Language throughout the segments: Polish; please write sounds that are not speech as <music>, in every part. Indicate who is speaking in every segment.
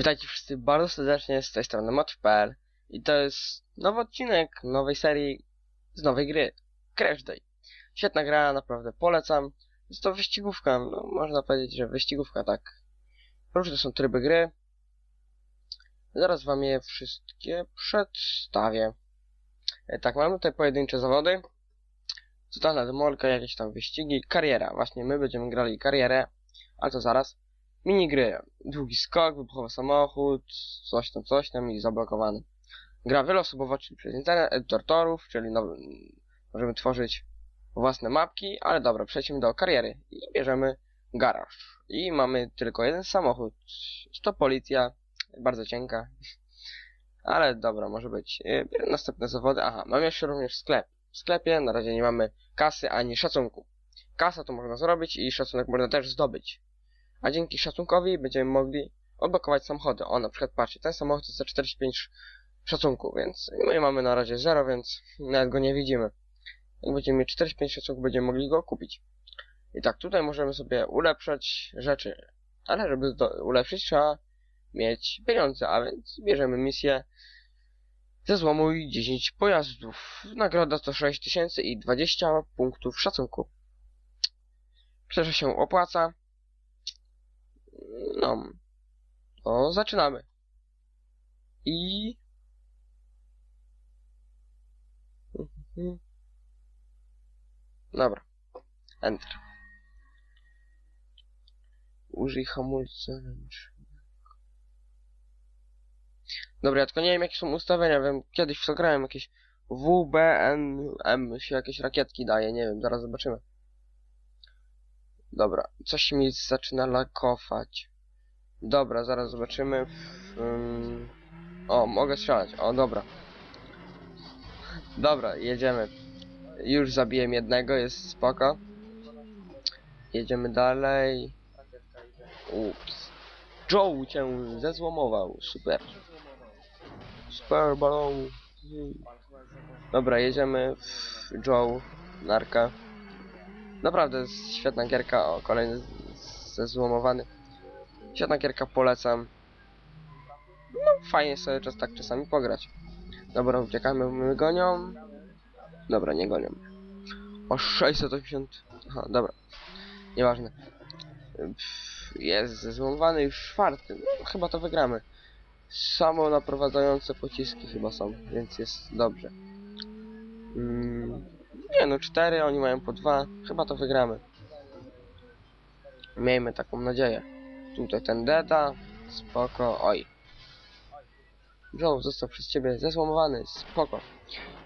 Speaker 1: Witajcie wszyscy bardzo serdecznie z tej strony Mod.pl i to jest nowy odcinek nowej serii z nowej gry Crash Day. Świetna gra, naprawdę polecam. Jest to wyścigówka, no można powiedzieć, że wyścigówka, tak. Różne są tryby gry. Zaraz wam je wszystkie przedstawię. E, Tak, mamy tutaj pojedyncze zawody. Totalna demolka, jakieś tam wyścigi, kariera. Właśnie my będziemy grali karierę, ale to zaraz. Minigry. Długi skok, wybuchowy samochód, coś tam, coś tam i zablokowany. Gra wieloosobowa, czyli przez internet, edytor torów, czyli możemy tworzyć własne mapki, ale dobra, przejdźmy do kariery i bierzemy garaż. I mamy tylko jeden samochód. To policja, bardzo cienka. <laughs> Ale dobra, może być. Yy, Bierzemy następne zawody. Aha, mamy jeszcze również sklep. W sklepie na razie nie mamy kasy ani szacunku. Kasa to można zrobić i szacunek można też zdobyć a dzięki szacunkowi będziemy mogli odblokować samochody. O, na przykład patrzcie, ten samochód jest za 45 szacunku, więc my mamy na razie 0, więc nawet go nie widzimy. Jak będziemy mieć 45 szacunku, będziemy mogli go kupić. I tak, tutaj możemy sobie ulepszać rzeczy, ale żeby to ulepszyć trzeba mieć pieniądze, a więc bierzemy misję ze złomu i 10 pojazdów. Nagroda to 6000 i 20 punktów szacunku. Że się opłaca. No, to zaczynamy. I... Dobra. Enter. Użyj hamulca ręcznego. Dobra, ja tylko nie wiem jakie są ustawienia, wiem, kiedyś w grałem jakieś W, B, N, M się jakieś rakietki daje, nie wiem, zaraz zobaczymy. Dobra, coś mi zaczyna lakować. Dobra, zaraz zobaczymy. Ym... O, mogę strzelać. O, dobra. Dobra, jedziemy. Już zabiłem jednego, jest spoko. Jedziemy dalej. Ups. Joe cię zezłomował. Super. Super balon. Dobra, jedziemy Joe. Narka. Naprawdę świetna gierka. O, kolejny zezłomowany. Świetna gierka, polecam. No, fajnie sobie czas tak czasami pograć. Dobra, uciekamy, my gonią. Dobra, nie gonią. O 680. Aha, dobra. Nieważne. Jest zezłomowany już czwarty. No, chyba to wygramy. Samo naprowadzające pociski chyba są, więc jest dobrze. Mm, nie no, cztery, oni mają po dwa. Chyba to wygramy. Miejmy taką nadzieję. Tutaj ten Deda. Spoko. Oj. Joe został przez ciebie zesłomowany. Spoko.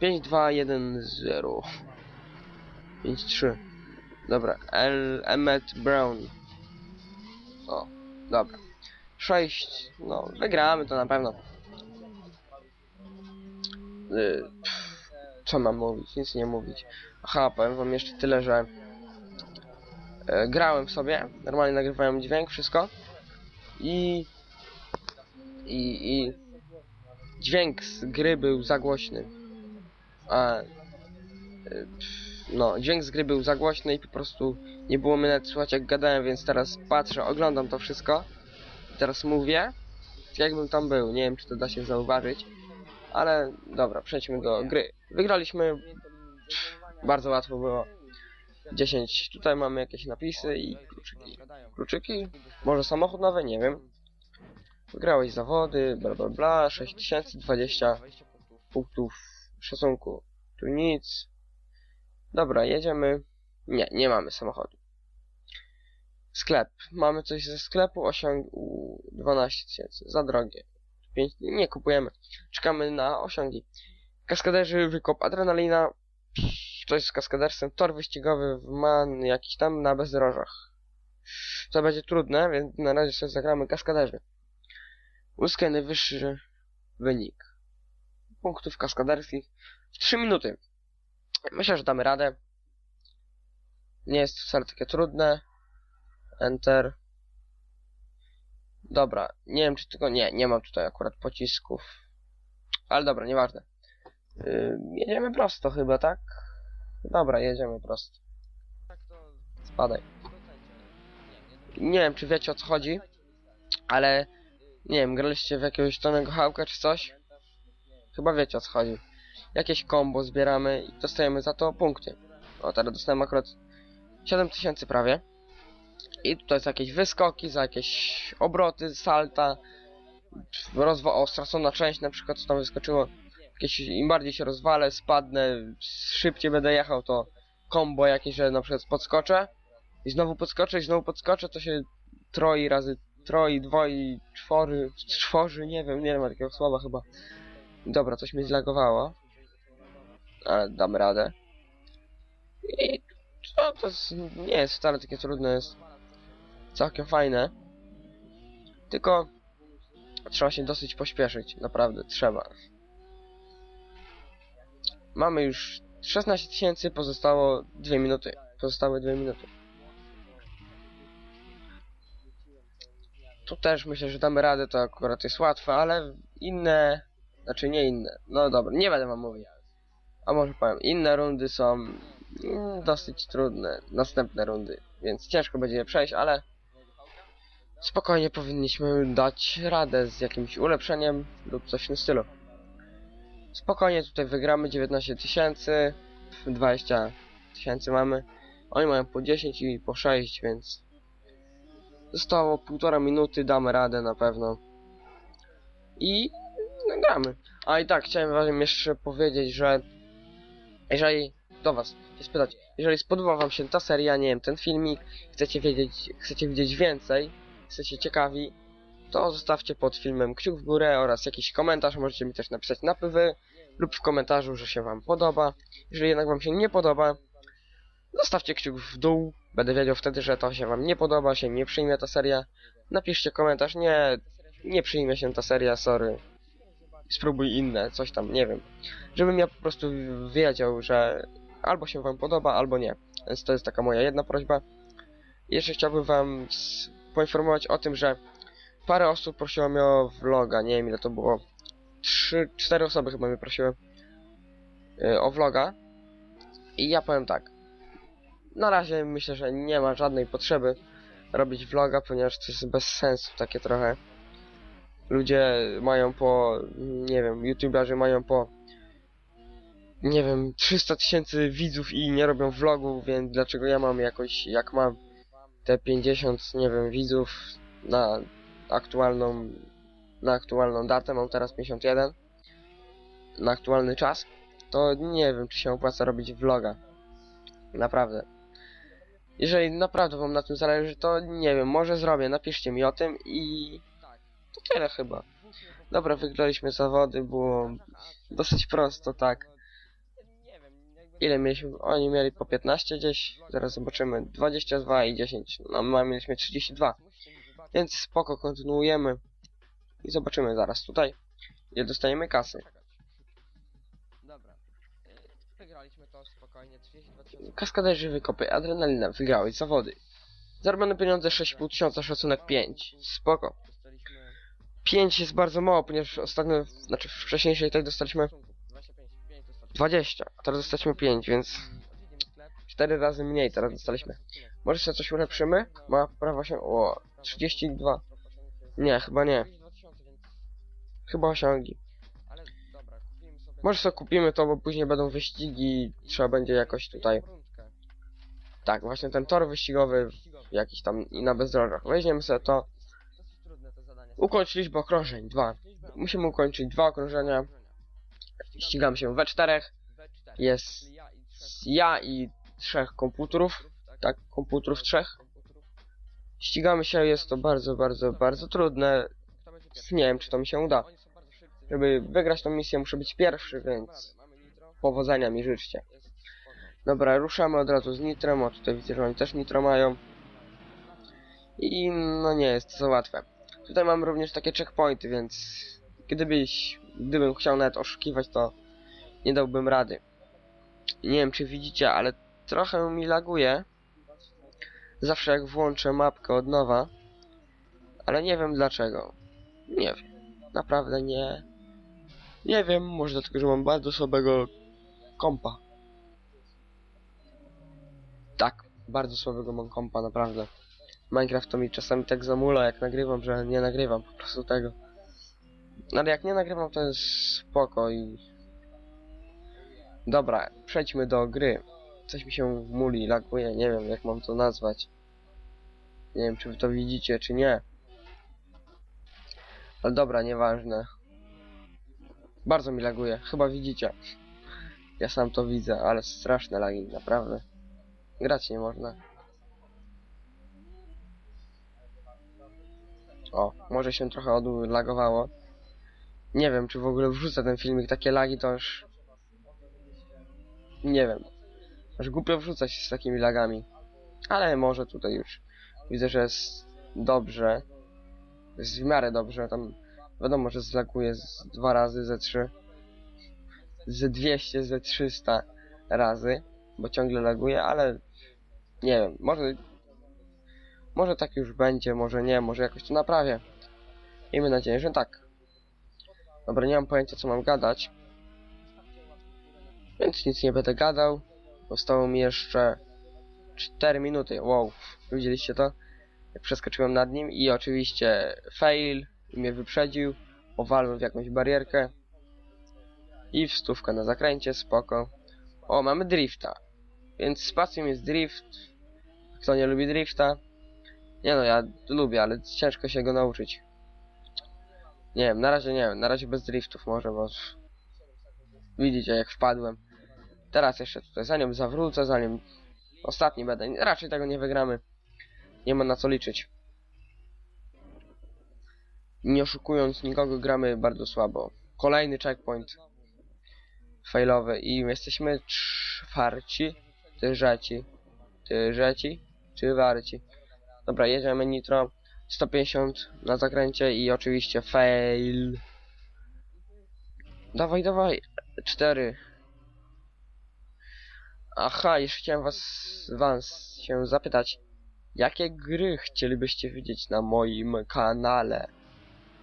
Speaker 1: 5, 2, 1, 0. 5, 3. Dobra. L. Emmet Brown. O. Dobra. 6. No, wygramy to na pewno. Y, pff, co mam mówić? Nic nie mówić. Aha, powiem wam jeszcze tyle, że e, grałem sobie, normalnie nagrywałem dźwięk, wszystko i i, i dźwięk z gry był za głośny. A e, pff, no, dźwięk z gry był za głośny i po prostu nie było mnie nawet słuchać jak gadałem, więc teraz patrzę, oglądam to wszystko i teraz mówię, jakbym tam był. Nie wiem, czy to da się zauważyć, ale dobra, przejdźmy do gry. Wygraliśmy pff, bardzo łatwo było. 10. Tutaj mamy jakieś napisy i kluczyki. Kluczyki? Może samochód nowy? Nie wiem. Wygrałeś zawody, bla bla bla, 6020 punktów szacunku. Tu nic. Dobra, jedziemy. Nie, nie mamy samochodu. Sklep. Mamy coś ze sklepu, osiąg... u, 12 tysięcy. Za drogie. 5... Nie kupujemy. Czekamy na osiągi. Kaskaderzy, wykop, adrenalina. Jest z kaskadersem. Tor wyścigowy w man jakiś tam na bezdrożach. To będzie trudne, więc na razie sobie zagramy kaskaderzy. Uzyskaj najwyższy wynik. Punktów kaskaderskich w 3 minuty. Myślę, że damy radę. Nie jest wcale takie trudne. Enter. Dobra, nie wiem czy tylko... Nie, nie mam tutaj akurat pocisków. Ale dobra, nieważne. Yy, jedziemy prosto chyba, tak? Dobra, jedziemy prosto. Spadaj. Nie wiem czy wiecie o co chodzi, ale Nie wiem, graliście w jakiegoś Tonego Hawka czy coś? Chyba wiecie o co chodzi. Jakieś combo zbieramy i dostajemy za to punkty. O, teraz dostałem akurat 7000 prawie. I tutaj za jakieś wyskoki, za jakieś obroty, salta, rozwa o, stracona część na przykład, co tam wyskoczyło. Jakieś, Im bardziej się rozwalę, spadnę, szybciej będę jechał, to combo jakieś, że na przykład podskoczę i znowu podskoczę i znowu podskoczę, to się troi razy troi, dwoi, czwory, czworzy, nie wiem, nie ma takiego słowa chyba. Dobra, coś mi zlagowało. Ale dam radę. I to, to jest, nie jest wcale takie trudne, jest całkiem fajne. Tylko trzeba się dosyć pośpieszyć, naprawdę, trzeba. Mamy już 16 tysięcy, pozostało 2 minuty. Pozostały 2 minuty. Tu też myślę, że damy radę, to akurat jest łatwe, ale inne, znaczy nie inne, no dobra, nie będę wam mówił. A może powiem, inne rundy są mm, dosyć trudne, następne rundy, więc ciężko będzie je przejść, ale spokojnie powinniśmy dać radę z jakimś ulepszeniem lub coś w tym stylu. Spokojnie tutaj wygramy 19 tysięcy, 20 tysięcy mamy, oni mają po 10 i po 6, więc Zostało półtora minuty, damy radę na pewno. I nagramy. A i tak, chciałem wam jeszcze powiedzieć, że jeżeli do was się spytać, jeżeli spodoba wam się ta seria, nie wiem, ten filmik, chcecie wiedzieć, chcecie widzieć więcej, jesteście ciekawi, to zostawcie pod filmem kciuk w górę oraz jakiś komentarz, możecie mi też napisać napływy lub w komentarzu, że się wam podoba. Jeżeli jednak wam się nie podoba, Zostawcie kciuk w dół, będę wiedział wtedy, że to się wam nie podoba, się nie przyjmie ta seria. Napiszcie komentarz, nie, nie przyjmie się ta seria, sorry. Spróbuj inne, coś tam, nie wiem. Żebym ja po prostu wiedział, że albo się wam podoba, albo nie. Więc to jest taka moja jedna prośba. Jeszcze chciałbym wam poinformować o tym, że parę osób prosiło mnie o vloga, nie wiem ile to było. Trzy, cztery osoby chyba mnie prosiły y, o vloga. I ja powiem tak. Na razie myślę, że nie ma żadnej potrzeby robić vloga, ponieważ to jest bez sensu takie trochę. Ludzie mają po, nie wiem, youtuberzy mają po, nie wiem, 300 tysięcy widzów i nie robią vlogów, więc dlaczego ja mam jakoś, jak mam te 50, nie wiem, widzów na aktualną, na aktualną datę, mam teraz 51, na aktualny czas, to nie wiem, czy się opłaca robić vloga. Naprawdę. Jeżeli naprawdę wam na tym zależy, to nie wiem, może zrobię, napiszcie mi o tym i to tyle chyba. Dobra, wygraliśmy zawody, było dosyć prosto, tak. Ile mieliśmy? Oni mieli po 15 gdzieś, zaraz zobaczymy, 22 i 10, no my mieliśmy 32. Więc spoko, kontynuujemy i zobaczymy zaraz tutaj, ile dostajemy kasy. Dobra, wygraliśmy to spokojnie, 32 tysiące. Kaskaderzy wykopy, adrenalina, wygrałeś zawody. Zarobione pieniądze 6,5 tysiąca, szacunek 5. Spoko. 5 jest bardzo mało, ponieważ ostatnio, znaczy wcześniejszej tej dostaliśmy 20, a teraz dostaliśmy 5, więc 4 razy mniej teraz dostaliśmy. Może sobie coś ulepszymy? Ma prawo się... O, 32. Nie, chyba nie. Chyba osiągi. Może sobie kupimy to, bo później będą wyścigi trzeba będzie jakoś tutaj... Tak, właśnie ten tor wyścigowy jakiś tam i na bezdrożach. Weźmiemy sobie to. Ukończ liczbę okrążeń, dwa. Musimy ukończyć dwa okrążenia. Ścigam się we czterech. Jest ja i trzech komputerów. Tak, komputerów trzech. Ścigamy się, jest to bardzo, bardzo, bardzo trudne. Nie wiem, czy to mi się uda. Żeby wygrać tą misję, muszę być pierwszy, więc powodzenia mi życzcie. Dobra, ruszamy od razu z nitrem, o tutaj widzę, że oni też nitro mają. I no nie jest to za łatwe. Tutaj mam również takie checkpointy, więc gdybyś, gdybym chciał nawet oszukiwać, to nie dałbym rady. Nie wiem, czy widzicie, ale trochę mi laguje. Zawsze jak włączę mapkę od nowa. Ale nie wiem dlaczego. Nie wiem. Naprawdę nie. Nie wiem, może dlatego, że mam bardzo słabego kompa. Tak, bardzo słabego mam kompa, naprawdę. Minecraft to mi czasami tak zamula, jak nagrywam, że nie nagrywam po prostu tego. No ale jak nie nagrywam, to jest spoko i... Dobra, przejdźmy do gry. Coś mi się muli, laguje, nie wiem jak mam to nazwać. Nie wiem, czy wy to widzicie, czy nie. Ale dobra, nieważne. Bardzo mi laguje, chyba widzicie. Ja sam to widzę, ale straszne lagi, naprawdę. Grać nie można. O, może się trochę odlagowało. Nie wiem, czy w ogóle wrzucę ten filmik. Takie lagi to już... Nie wiem. Aż głupio wrzucać z takimi lagami. Ale może tutaj już. Widzę, że jest dobrze. Jest w miarę dobrze. Tam wiadomo, że zlaguje z dwa razy, ze trzy. Z 200, ze 300 razy. Bo ciągle laguje, ale... Nie wiem, może... Może tak już będzie, może nie, może jakoś to naprawię. Miejmy nadzieję, że tak. Dobra, nie mam pojęcia co mam gadać. Więc nic nie będę gadał. Zostało mi jeszcze 4 minuty. Wow, widzieliście to? Jak przeskoczyłem nad nim i oczywiście fail i mnie wyprzedził. Owalłem w jakąś barierkę. I w stówkę na zakręcie, spoko. O, mamy drifta. Więc spacją jest drift. Kto nie lubi drifta? Nie no, ja lubię, ale ciężko się go nauczyć. Nie wiem, na razie nie wiem, na razie bez driftów może, bo... Widzicie jak wpadłem. Teraz jeszcze tutaj, zawrócę, zanim ostatni będę, raczej tego nie wygramy. Nie ma na co liczyć. Nie oszukując nikogo, gramy bardzo słabo. Kolejny checkpoint failowy i jesteśmy czwarci, trzeci, trzeci, czy warci. Dobra, jedziemy nitro. 150 na zakręcie i oczywiście fail. Dawaj, dawaj. 4. Aha, jeszcze chciałem was, was się zapytać. Jakie gry chcielibyście widzieć na moim kanale?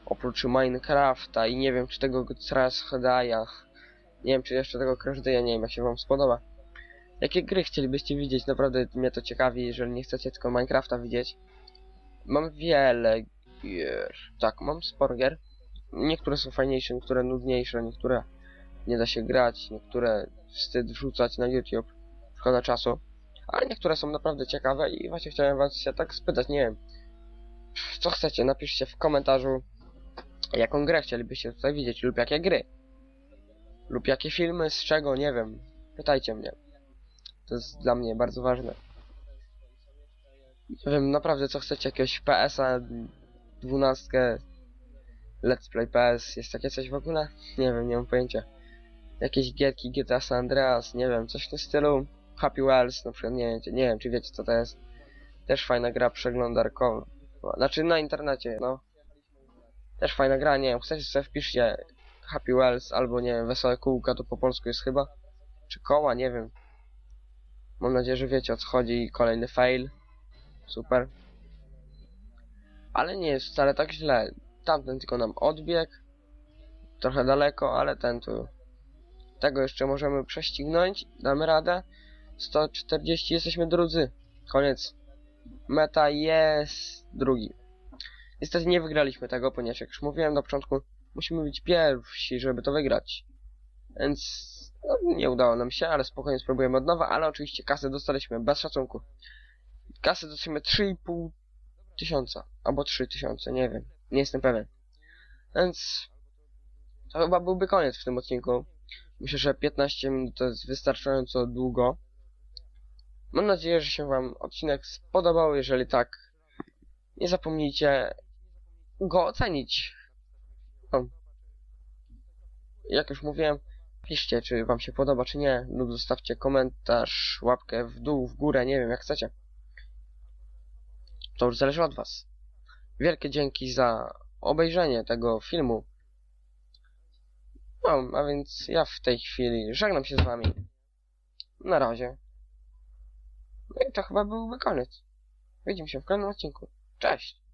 Speaker 1: Oprócz Minecrafta i nie wiem czy tego Crash Daya. Nie wiem czy jeszcze tego Crash Daya, nie wiem jak się wam spodoba. Jakie gry chcielibyście widzieć? Naprawdę mnie to ciekawi, jeżeli nie chcecie tylko Minecrafta widzieć. Mam wiele gier. Tak, mam sporo gier. Niektóre są fajniejsze, niektóre nudniejsze, niektóre nie da się grać, niektóre wstyd wrzucać na YouTube. Szkoda czasu. Ale niektóre są naprawdę ciekawe i właśnie chciałem was się tak spytać, nie wiem. Co chcecie? Napiszcie w komentarzu, jaką grę chcielibyście tutaj widzieć lub jakie gry. Lub jakie filmy, z czego, nie wiem. Pytajcie mnie. To jest dla mnie bardzo ważne. Nie wiem naprawdę co chcecie, jakiegoś PS-a, 12, Let's Play PS, jest takie coś w ogóle? Nie wiem, nie mam pojęcia. Jakieś gierki GTA San Andreas, nie wiem, coś w tym stylu. Happy Wheels, na przykład, nie nie wiem czy wiecie co to jest. Też fajna gra przeglądarkowa. Znaczy na internecie, no. Też fajna gra, nie wiem, chcecie sobie wpiszcie Happy Wheels albo nie wiem, Wesołe Kółka, to po polsku jest chyba. Czy koła, nie wiem. Mam nadzieję, że wiecie o co chodzi. Kolejny fail. Super. Ale nie jest wcale tak źle. Tamten tylko nam odbiegł. Trochę daleko, ale ten tu... Tego jeszcze możemy prześcignąć. Damy radę. 140, jesteśmy drudzy. Koniec. Meta jest drugi. Niestety nie wygraliśmy tego, ponieważ jak już mówiłem na początku, musimy być pierwsi, żeby to wygrać. Więc no, nie udało nam się, ale spokojnie spróbujemy od nowa, ale oczywiście kasę dostaliśmy bez szacunku. Kasę dostaliśmy 3,5 tysiąca, albo 3 tysiące, nie wiem, nie jestem pewien. Więc to chyba byłby koniec w tym odcinku. Myślę, że 15 minut to jest wystarczająco długo. Mam nadzieję, że się wam odcinek spodobał, jeżeli tak, nie zapomnijcie go ocenić. No. Jak już mówiłem, piszcie, czy wam się podoba, czy nie, lub zostawcie komentarz, łapkę w dół, w górę, nie wiem, jak chcecie. To już zależy od was. Wielkie dzięki za obejrzenie tego filmu. No, a więc ja w tej chwili żegnam się z wami. Na razie. No i to chyba byłby koniec. Widzimy się w kolejnym odcinku. Cześć!